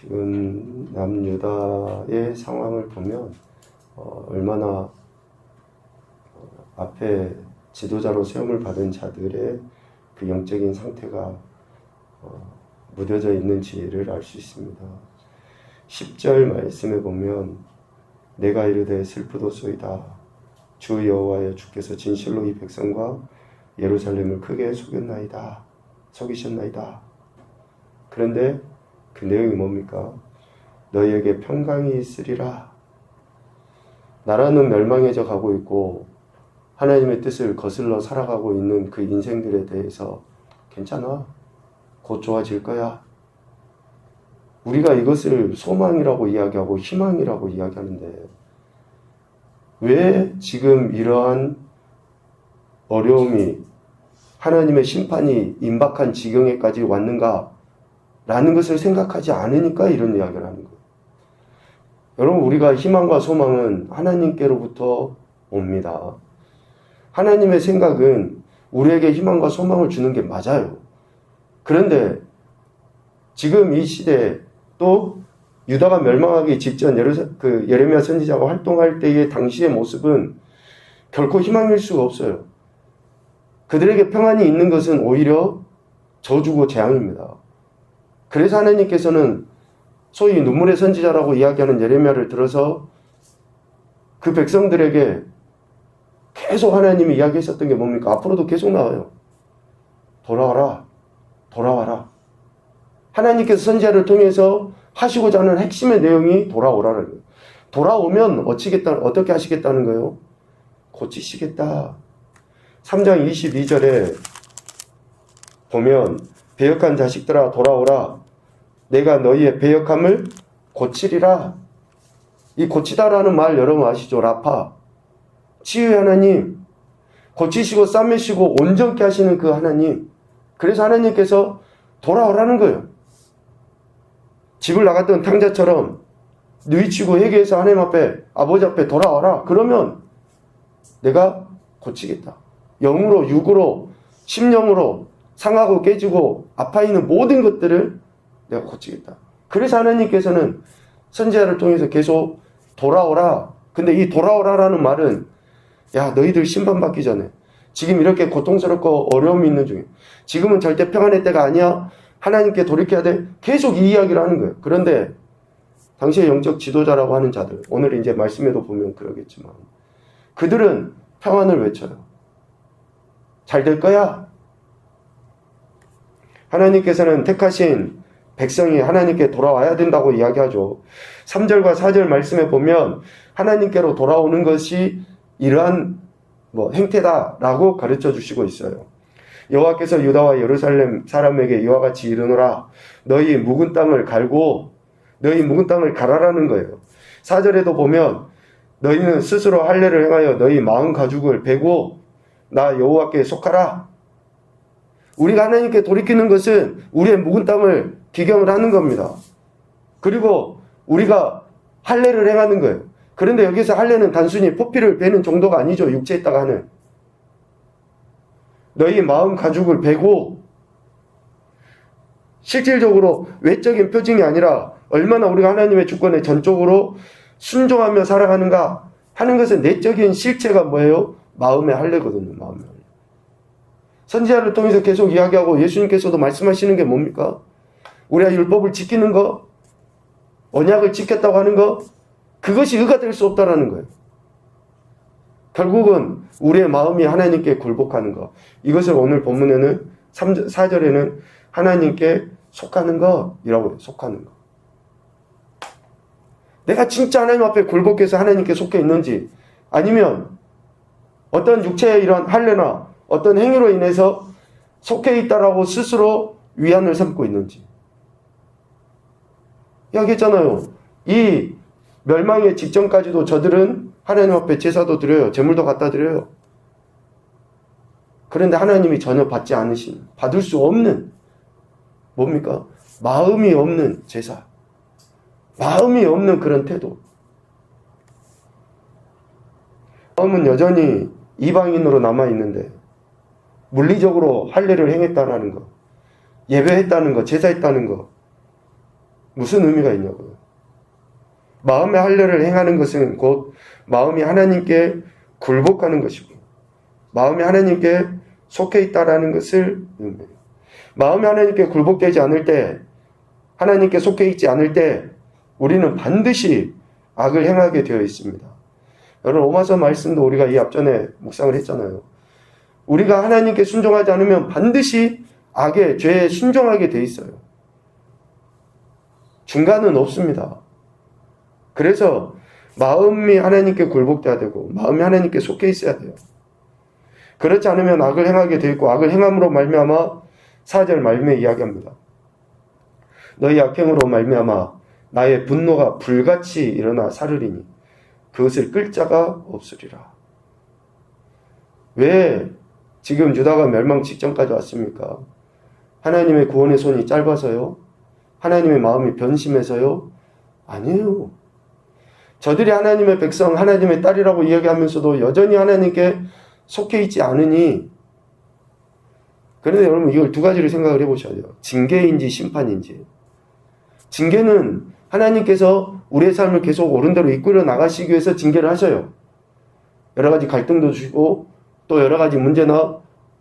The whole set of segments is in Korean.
지금 남유다의 상황을 보면 어, 얼마나 어, 앞에 지도자로 세움을 받은 자들의 그 영적인 상태가 어, 무뎌져 있는지를 알 수 있습니다. 10절 말씀에 보면 내가 이르되 슬프도소이다. 주 여호와여 주께서 진실로 이 백성과 예루살렘을 크게 속였나이다. 속이셨나이다. 그런데 그 내용이 뭡니까? 너희에게 평강이 있으리라 나라는 멸망해져 가고 있고 하나님의 뜻을 거슬러 살아가고 있는 그 인생들에 대해서 괜찮아 곧 좋아질 거야 우리가 이것을 소망이라고 이야기하고 희망이라고 이야기하는데 왜 지금 이러한 어려움이 하나님의 심판이 임박한 지경에까지 왔는가? 라는 것을 생각하지 않으니까 이런 이야기를 하는 거예요. 여러분, 우리가 희망과 소망은 하나님께로부터 옵니다. 하나님의 생각은 우리에게 희망과 소망을 주는 게 맞아요. 그런데 지금 이 시대에 또 유다가 멸망하기 직전 그 예레미야 선지자가 활동할 때의 당시의 모습은 결코 희망일 수가 없어요. 그들에게 평안이 있는 것은 오히려 저주고 재앙입니다. 그래서 하나님께서는 소위 눈물의 선지자라고 이야기하는 예레미야를 들어서 그 백성들에게 계속 하나님이 이야기했었던 게 뭡니까? 앞으로도 계속 나와요. 돌아와라. 돌아와라. 하나님께서 선지자를 통해서 하시고자 하는 핵심의 내용이 돌아오라는 거예요. 돌아오면 어찌겠다, 어떻게 하시겠다는 거예요? 고치시겠다. 3장 22절에 보면 배역한 자식들아 돌아오라. 내가 너희의 배역함을 고치리라. 이 고치다라는 말 여러분 아시죠? 라파. 치유의 하나님. 고치시고 싸매시고 온전케 하시는 그 하나님. 그래서 하나님께서 돌아오라는 거예요. 집을 나갔던 탕자처럼 누이치고 회개해서 하나님 앞에 아버지 앞에 돌아와라. 그러면 내가 고치겠다. 영으로 육으로 심령으로 상하고 깨지고 아파 있는 모든 것들을 내가 고치겠다. 그래서 하나님께서는 선지자를 통해서 계속 돌아오라. 근데 이 돌아오라라는 말은 야 너희들 심판받기 전에 지금 이렇게 고통스럽고 어려움이 있는 중에 지금은 절대 평안의 때가 아니야. 하나님께 돌이켜야 돼. 계속 이 이야기를 하는 거예요. 그런데 당시의 영적 지도자라고 하는 자들, 오늘 이제 말씀에도 보면 그러겠지만 그들은 평안을 외쳐요. 잘 될 거야. 하나님께서는 택하신 백성이 하나님께 돌아와야 된다고 이야기하죠. 3절과 4절 말씀에 보면 하나님께로 돌아오는 것이 이러한 뭐 행태다라고 가르쳐 주시고 있어요. 여호와께서 유다와 예루살렘 사람에게 이와 같이 이르노라 너희 묵은 땅을 갈고 너희 묵은 땅을 갈아라는 거예요. 4절에도 보면 너희는 스스로 할례를 행하여 너희 마음 가죽을 베고 나 여호와께 속하라. 우리가 하나님께 돌이키는 것은 우리의 묵은 땅을 기경을 하는 겁니다. 그리고 우리가 할례를 행하는 거예요. 그런데 여기서 할례는 단순히 포피를 베는 정도가 아니죠. 육체에 다가 하는. 너희 마음 가죽을 베고 실질적으로 외적인 표징이 아니라 얼마나 우리가 하나님의 주권에 전적으로 순종하며 살아가는가 하는 것은 내적인 실체가 뭐예요? 마음의 할례거든요. 마음의. 선지자를 통해서 계속 이야기하고 예수님께서도 말씀하시는 게 뭡니까? 우리가 율법을 지키는 거, 언약을 지켰다고 하는 거, 그것이 의가 될 수 없다라는 거예요. 결국은 우리의 마음이 하나님께 굴복하는 것. 이것을 오늘 본문에는 3, 4절에는 하나님께 속하는 것이라고 해요. 속하는 것. 내가 진짜 하나님 앞에 굴복해서 하나님께 속해 있는지 아니면 어떤 육체의 이런 할례나 어떤 행위로 인해서 속해 있다라고 스스로 위안을 삼고 있는지. 이야기했잖아요. 이 멸망의 직전까지도 저들은 하나님 앞에 제사도 드려요. 제물도 갖다 드려요. 그런데 하나님이 전혀 받지 않으신, 받을 수 없는, 뭡니까? 마음이 없는 제사. 마음이 없는 그런 태도. 마음은 여전히 이방인으로 남아있는데, 물리적으로 할례를 행했다라는 거, 예배했다는 거, 제사했다는 거, 무슨 의미가 있냐고요. 마음의 할례를 행하는 것은 곧 마음이 하나님께 굴복하는 것이고 마음이 하나님께 속해 있다라는 것을 의미해요. 마음이 하나님께 굴복되지 않을 때 하나님께 속해 있지 않을 때 우리는 반드시 악을 행하게 되어 있습니다. 여러분 로마서 말씀도 우리가 이 앞전에 묵상을 했잖아요. 우리가 하나님께 순종하지 않으면 반드시 악의 죄에 순종하게 돼 있어요. 중간은 없습니다. 그래서 마음이 하나님께 굴복돼야 되고 마음이 하나님께 속해 있어야 돼요. 그렇지 않으면 악을 행하게 돼 있고 악을 행함으로 말미암아 사절 말미에 이야기합니다. 너희 악행으로 말미암아 나의 분노가 불같이 일어나 사르리니 그것을 끌 자가 없으리라. 왜 지금 유다가 멸망 직전까지 왔습니까? 하나님의 구원의 손이 짧아서요? 하나님의 마음이 변심해서요? 아니에요. 저들이 하나님의 백성, 하나님의 딸이라고 이야기하면서도 여전히 하나님께 속해 있지 않으니, 그런데 여러분 이걸 두 가지를 생각을 해보셔야 돼요. 징계인지 심판인지. 징계는 하나님께서 우리의 삶을 계속 옳은 대로 이끌어 나가시기 위해서 징계를 하셔요. 여러 가지 갈등도 주시고, 또 여러 가지 문제나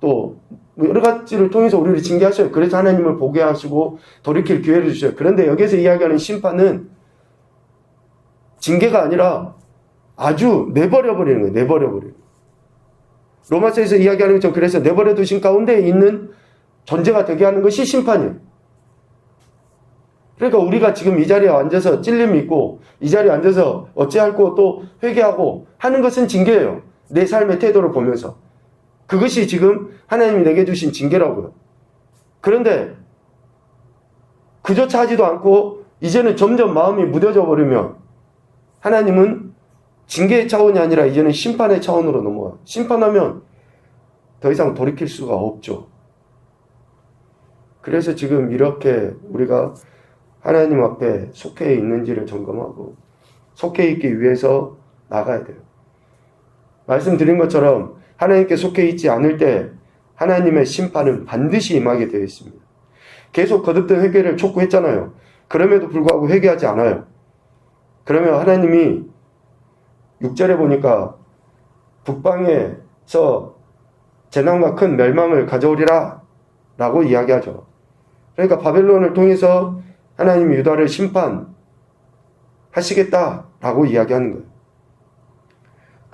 또 여러 가지를 통해서 우리를 징계하셔요. 그래서 하나님을 보게 하시고 돌이킬 기회를 주셔요. 그런데 여기서 이야기하는 심판은 징계가 아니라 아주 내버려버리는 거예요. 내버려버리는. 로마서에서 이야기하는 것처럼 그래서 내버려 두신 가운데 있는 존재가 되게 하는 것이 심판이에요. 그러니까 우리가 지금 이 자리에 앉아서 찔림이 있고 이 자리에 앉아서 어찌할고 또 회개하고 하는 것은 징계예요. 내 삶의 태도를 보면서. 그것이 지금 하나님이 내게 주신 징계라고요. 그런데 그조차 하지도 않고 이제는 점점 마음이 무뎌져 버리면 하나님은 징계의 차원이 아니라 이제는 심판의 차원으로 넘어가요. 심판하면 더 이상 돌이킬 수가 없죠. 그래서 지금 이렇게 우리가 하나님 앞에 속해 있는지를 점검하고 속해 있기 위해서 나가야 돼요. 말씀드린 것처럼 하나님께 속해 있지 않을 때 하나님의 심판은 반드시 임하게 되어 있습니다. 계속 거듭된 회개를 촉구했잖아요. 그럼에도 불구하고 회개하지 않아요. 그러면 하나님이 6절에 보니까 북방에서 재난과 큰 멸망을 가져오리라 라고 이야기하죠. 그러니까 바벨론을 통해서 하나님이 유다를 심판하시겠다 라고 이야기하는 거예요.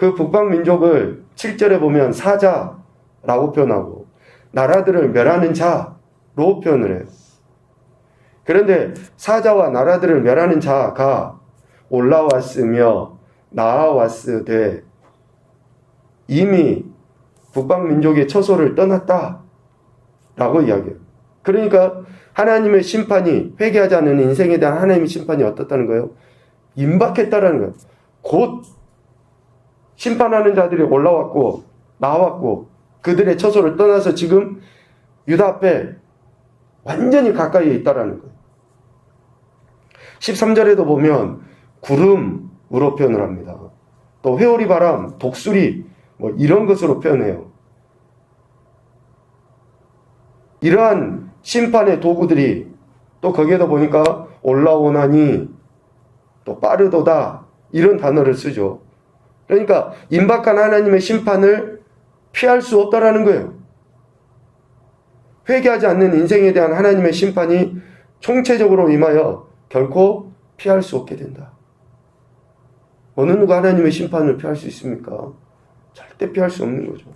그 북방 민족을 7절에 보면 사자라고 표현하고 나라들을 멸하는 자로 표현을 해요. 그런데 사자와 나라들을 멸하는 자가 올라왔으며 나아왔으되 이미 북방 민족의 처소를 떠났다 라고 이야기해요. 그러니까 하나님의 심판이 회개하지 않는 인생에 대한 하나님의 심판이 어떻다는 거예요? 임박했다라는 거예요. 곧 심판하는 자들이 올라왔고 나왔고 그들의 처소를 떠나서 지금 유다 앞에 완전히 가까이에 있다라는 거예요. 13절에도 보면 구름으로 표현을 합니다. 또 회오리 바람, 독수리 뭐 이런 것으로 표현해요. 이러한 심판의 도구들이 또 거기에다 보니까 올라오나니 또 빠르도다 이런 단어를 쓰죠. 그러니까 임박한 하나님의 심판을 피할 수 없다라는 거예요. 회개하지 않는 인생에 대한 하나님의 심판이 총체적으로 임하여 결코 피할 수 없게 된다. 어느 누가 하나님의 심판을 피할 수 있습니까? 절대 피할 수 없는 거죠.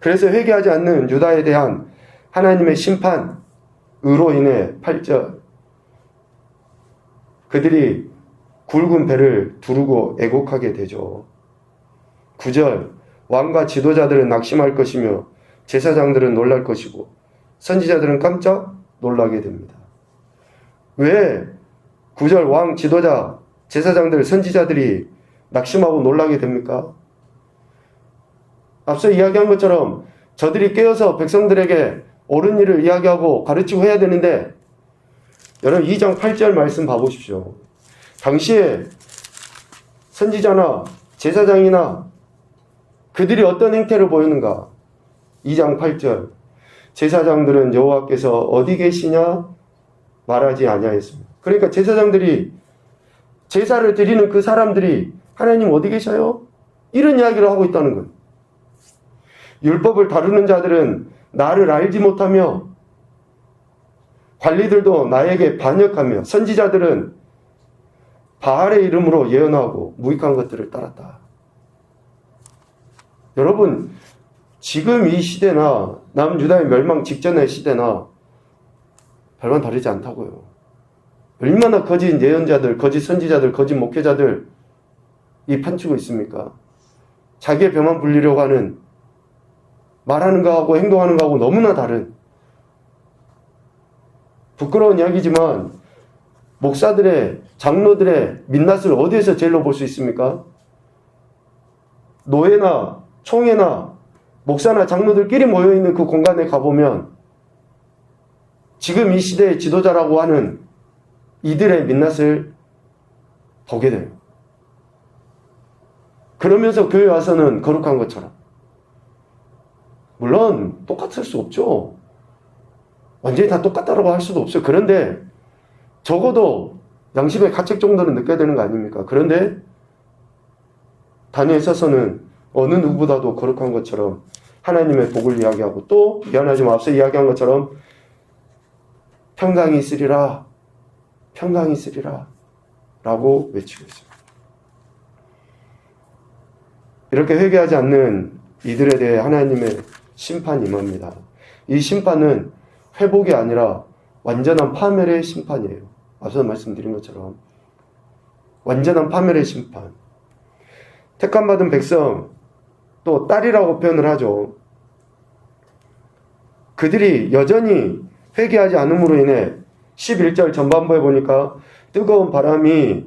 그래서 회개하지 않는 유다에 대한 하나님의 심판으로 인해 8절 그들이 굵은 배를 두르고 애곡하게 되죠. 9절 왕과 지도자들은 낙심할 것이며 제사장들은 놀랄 것이고 선지자들은 깜짝 놀라게 됩니다. 왜 9절 왕 지도자 제사장들 선지자들이 낙심하고 놀라게 됩니까? 앞서 이야기한 것처럼 저들이 깨어서 백성들에게 옳은 일을 이야기하고 가르치고 해야 되는데 여러분 2장 8절 말씀 봐보십시오. 당시에 선지자나 제사장이나 그들이 어떤 행태를 보이는가? 2장 8절 제사장들은 여호와께서 어디 계시냐 말하지 아니하였습니다. 그러니까 제사장들이 제사를 드리는 그 사람들이 하나님 어디 계셔요? 이런 이야기를 하고 있다는 거예요. 율법을 다루는 자들은 나를 알지 못하며 관리들도 나에게 반역하며 선지자들은 바알의 이름으로 예언하고 무익한 것들을 따랐다. 여러분, 지금 이 시대나 남유다의 멸망 직전의 시대나 별반 다르지 않다고요. 얼마나 거짓 예언자들, 거짓 선지자들, 거짓 목회자들 이 판치고 있습니까? 자기의 병만 불리려고 하는 말하는 거하고 행동하는 거하고 너무나 다른 부끄러운 이야기지만 목사들의 장로들의 민낯을 어디에서 제일로 볼 수 있습니까? 노예나 총회나 목사나 장로들끼리 모여 있는 그 공간에 가보면 지금 이 시대의 지도자라고 하는 이들의 민낯을 보게 돼요. 그러면서 교회 와서는 거룩한 것처럼. 물론 똑같을 수 없죠. 완전히 다 똑같다라고 할 수도 없어요. 그런데 적어도 양심의 가책 정도는 느껴야 되는 거 아닙니까? 그런데 단위에 있어서는 어느 누구보다도 거룩한 것처럼 하나님의 복을 이야기하고 또 미안하지만 앞서 이야기한 것처럼 평강이 있으리라 평강이 있으리라 라고 외치고 있습니다. 이렇게 회개하지 않는 이들에 대해 하나님의 심판이 임합니다. 이 심판은 회복이 아니라 완전한 파멸의 심판이에요. 앞서 말씀드린 것처럼 완전한 파멸의 심판. 택함받은 백성 또 딸이라고 표현을 하죠. 그들이 여전히 회개하지 않음으로 인해 11절 전반부에 보니까 뜨거운 바람이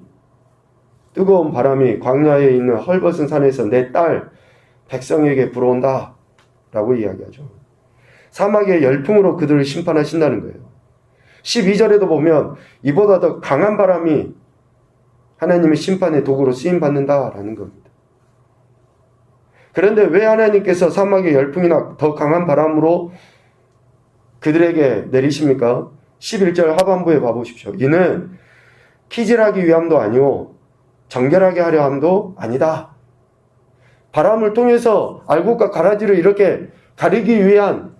뜨거운 바람이 광야에 있는 헐벗은 산에서 내 딸 백성에게 불어온다 라고 이야기하죠. 사막의 열풍으로 그들을 심판하신다는 거예요. 12절에도 보면 이보다 더 강한 바람이 하나님의 심판의 도구로 쓰임 받는다라는 겁니다. 그런데 왜 하나님께서 사막의 열풍이나 더 강한 바람으로 그들에게 내리십니까? 11절 하반부에 봐보십시오. 이는 키질하기 위함도 아니오 정결하게 하려 함도 아니다. 바람을 통해서 알곡과 가라지를 이렇게 가리기 위한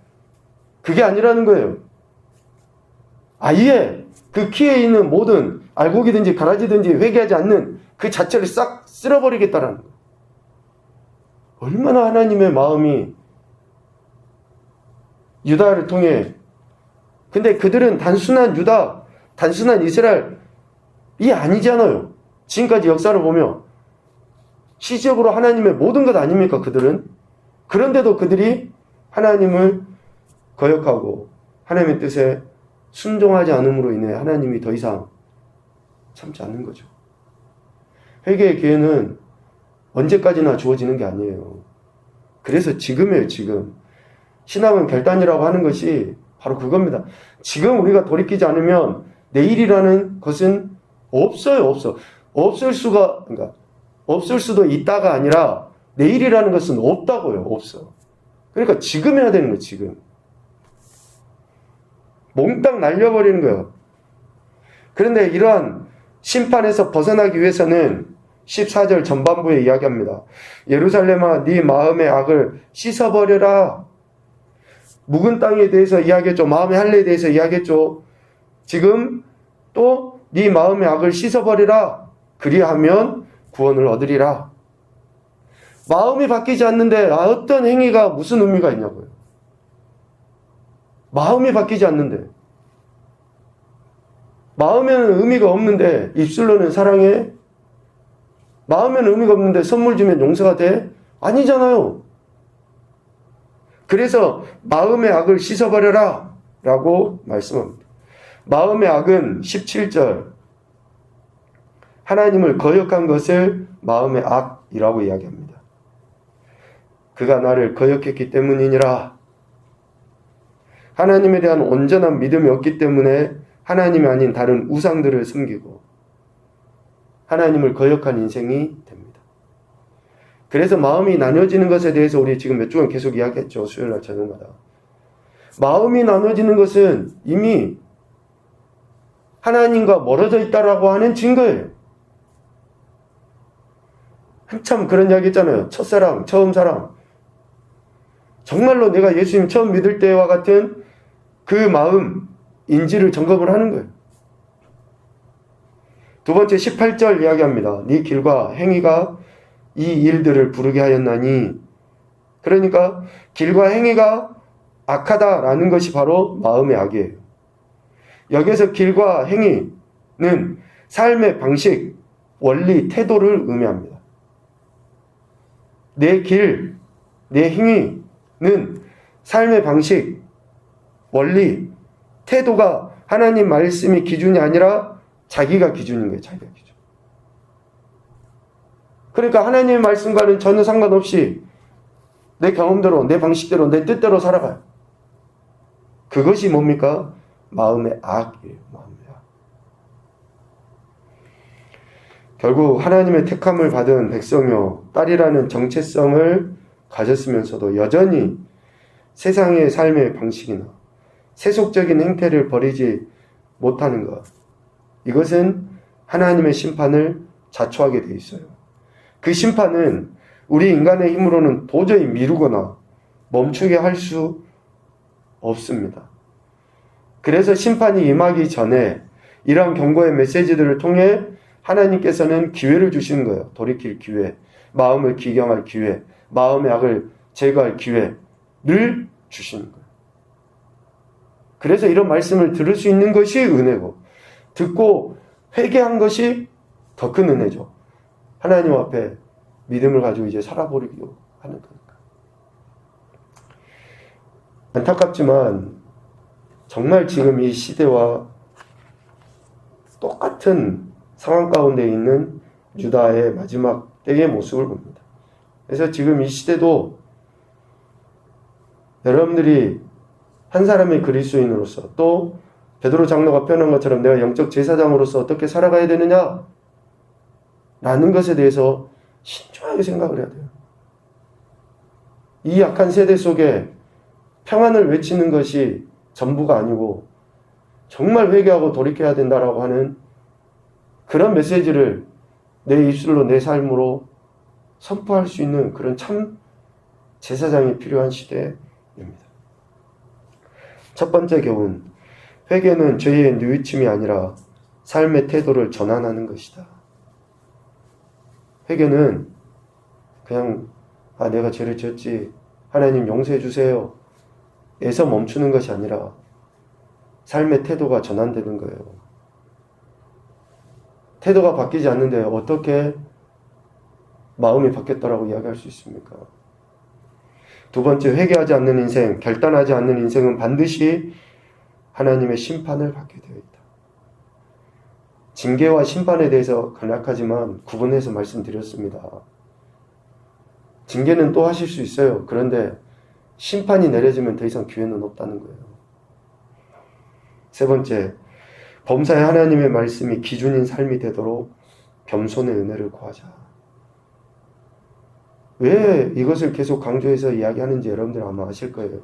그게 아니라는 거예요. 아예 그 키에 있는 모든 알곡이든지 가라지든지 회개하지 않는 그 자체를 싹 쓸어버리겠다라는. 얼마나 하나님의 마음이 유다를 통해 근데 그들은 단순한 유다, 단순한 이스라엘이 아니잖아요. 지금까지 역사를 보면 시적으로 하나님의 모든 것 아닙니까? 그들은 그런데도 그들이 하나님을 거역하고 하나님의 뜻에 순종하지 않음으로 인해 하나님이 더 이상 참지 않는 거죠. 회개의 기회는 언제까지나 주어지는 게 아니에요. 그래서 지금이에요, 지금. 신앙은 결단이라고 하는 것이 바로 그겁니다. 지금 우리가 돌이키지 않으면 내일이라는 것은 없어요, 없어. 없을 수가, 그러니까, 없을 수도 있다가 아니라 내일이라는 것은 없다고요, 없어. 그러니까 지금 해야 되는 거예요, 지금. 몽땅 날려버리는 거예요. 그런데 이러한 심판에서 벗어나기 위해서는 14절 전반부에 이야기합니다. 예루살렘아 네 마음의 악을 씻어버려라. 묵은 땅에 대해서 이야기했죠. 마음의 할례에 대해서 이야기했죠. 지금 또 네 마음의 악을 씻어버리라. 그리하면 구원을 얻으리라. 마음이 바뀌지 않는데 어떤 행위가 무슨 의미가 있냐고요. 마음이 바뀌지 않는데. 마음에는 의미가 없는데 입술로는 사랑해. 마음에는 의미가 없는데 선물 주면 용서가 돼? 아니잖아요. 그래서 마음의 악을 씻어버려라 라고 말씀합니다. 마음의 악은 17절 하나님을 거역한 것을 마음의 악이라고 이야기합니다. 그가 나를 거역했기 때문이니라. 하나님에 대한 온전한 믿음이 없기 때문에 하나님이 아닌 다른 우상들을 섬기고 하나님을 거역한 인생이 됩니다. 그래서 마음이 나눠지는 것에 대해서 우리 지금 몇 주간 계속 이야기했죠. 수요일 날 저녁마다. 마음이 나눠지는 것은 이미 하나님과 멀어져 있다라고 하는 증거예요. 한참 그런 이야기 했잖아요. 첫사랑, 처음 사랑. 정말로 내가 예수님 처음 믿을 때와 같은 그 마음, 인지를 점검을 하는 거예요. 두 번째 18절 이야기합니다. 네 길과 행위가 이 일들을 부르게 하였나니 그러니까 길과 행위가 악하다라는 것이 바로 마음의 악이에요. 여기서 길과 행위는 삶의 방식, 원리, 태도를 의미합니다. 내 길, 내 행위는 삶의 방식, 원리, 태도가 하나님 말씀이 기준이 아니라 자기가 기준인 거예요. 자기가 기준. 그러니까 하나님의 말씀과는 전혀 상관없이 내 경험대로, 내 방식대로, 내 뜻대로 살아가요. 그것이 뭡니까? 마음의 악이에요. 마음의 악. 결국 하나님의 택함을 받은 백성이요 딸이라는 정체성을 가졌으면서도 여전히 세상의 삶의 방식이나 세속적인 행태를 버리지 못하는 것. 이것은 하나님의 심판을 자초하게 돼 있어요. 그 심판은 우리 인간의 힘으로는 도저히 미루거나 멈추게 할 수 없습니다. 그래서 심판이 임하기 전에 이러한 경고의 메시지들을 통해 하나님께서는 기회를 주시는 거예요. 돌이킬 기회, 마음을 기경할 기회, 마음의 악을 제거할 기회를 주시는 거예요. 그래서 이런 말씀을 들을 수 있는 것이 은혜고, 듣고 회개한 것이 더 큰 은혜죠. 하나님 앞에 믿음을 가지고 이제 살아버리기로 하는 거니까. 안타깝지만, 정말 지금 이 시대와 똑같은 상황 가운데 있는 유다의 마지막 때의 모습을 봅니다. 그래서 지금 이 시대도 여러분들이 한 사람의 그리스도인으로서 또 베드로 장로가 표현한 것처럼 내가 영적 제사장으로서 어떻게 살아가야 되느냐 라는 것에 대해서 신중하게 생각을 해야 돼요. 이 약한 세대 속에 평안을 외치는 것이 전부가 아니고 정말 회개하고 돌이켜야 된다라고 하는 그런 메시지를 내 입술로 내 삶으로 선포할 수 있는 그런 참 제사장이 필요한 시대입니다. 첫 번째 교훈. 회개는 죄의 뉘우침이 아니라 삶의 태도를 전환하는 것이다. 회개는 그냥 아 내가 죄를 지었지 하나님 용서해 주세요. 에서 멈추는 것이 아니라 삶의 태도가 전환되는 거예요. 태도가 바뀌지 않는데 어떻게 마음이 바뀌었다라고 이야기할 수 있습니까? 두 번째, 회개하지 않는 인생, 결단하지 않는 인생은 반드시 하나님의 심판을 받게 되어 있다. 징계와 심판에 대해서 간략하지만 구분해서 말씀드렸습니다. 징계는 또 하실 수 있어요. 그런데 심판이 내려지면 더 이상 기회는 없다는 거예요. 세 번째, 범사에 하나님의 말씀이 기준인 삶이 되도록 겸손의 은혜를 구하자. 왜 이것을 계속 강조해서 이야기하는지 여러분들 아마 아실 거예요.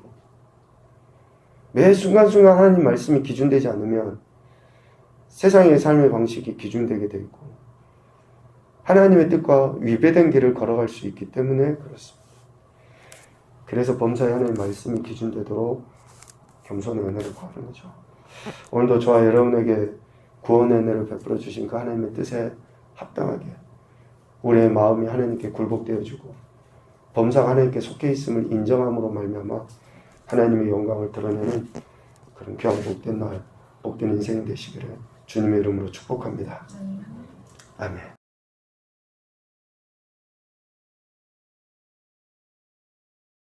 매 순간순간 하나님 말씀이 기준되지 않으면 세상의 삶의 방식이 기준되게 되어 있고 하나님의 뜻과 위배된 길을 걸어갈 수 있기 때문에 그렇습니다. 그래서 범사에 하나님 말씀이 기준되도록 겸손의 은혜를 구하는 거죠. 오늘도 저와 여러분에게 구원의 은혜를 베풀어 주신 그 하나님의 뜻에 합당하게 우리의 마음이 하나님께 굴복되어지고 범사가 하나님께 속해 있음을 인정함으로 말미암아 하나님의 영광을 드러내는 그런 귀한 복된 날, 복된 인생이 되시기를 주님의 이름으로 축복합니다. 아멘.